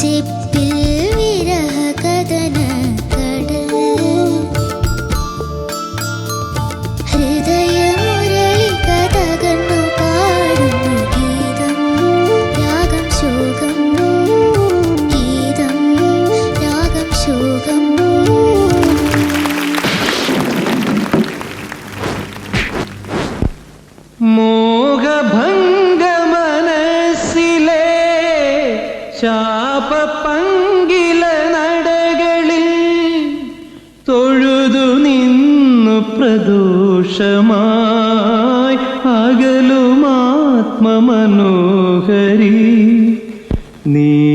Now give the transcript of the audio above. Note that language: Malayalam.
deep പ്രദോഷമായി അകലുമാത്മമനോഹരി. നീ